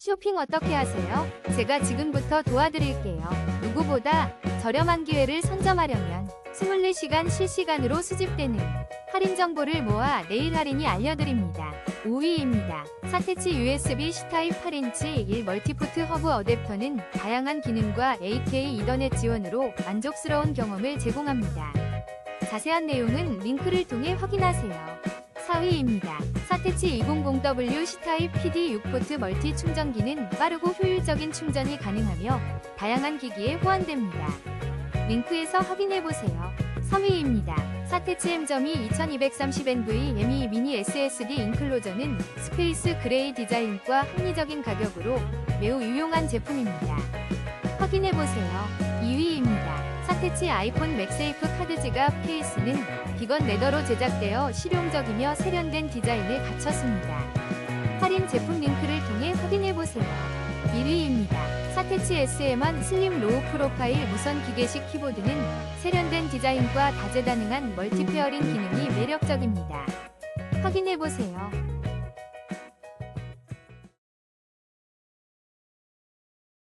쇼핑 어떻게 하세요? 제가 지금부터 도와드릴게요. 누구보다 저렴한 기회를 선점하려면 24시간 실시간으로 수집되는 할인 정보를 모아 내일 할인이 알려드립니다. 5위입니다. 사태치 USB C타입 8인치 1 멀티포트 허브 어댑터는 다양한 기능과 AK 이더넷 지원으로 만족스러운 경험을 제공합니다. 자세한 내용은 링크를 통해 확인하세요. 4위입니다. 사태치 200W C타입 PD 6포트 멀티 충전기는 빠르고 효율적인 충전이 가능하며 다양한 기기에 호환됩니다. 링크에서 확인해보세요. 3위입니다. 사태치 M.2 2230NV M2 미니 SSD 인클로저는 스페이스 그레이 디자인과 합리적인 가격으로 매우 유용한 제품입니다. 확인해보세요. 2위입니다. 사태치 아이폰 맥세이프 카드 지갑 케이스는 비건 레더로 제작되어 실용적이며 세련된 디자인을 갖췄습니다. 할인 제품 링크를 통해 확인해보세요. 1위입니다. 사태치 SM1 슬림 로우 프로파일 무선 기계식 키보드는 세련된 디자인과 다재다능한 멀티 페어링 기능이 매력적입니다. 확인해보세요.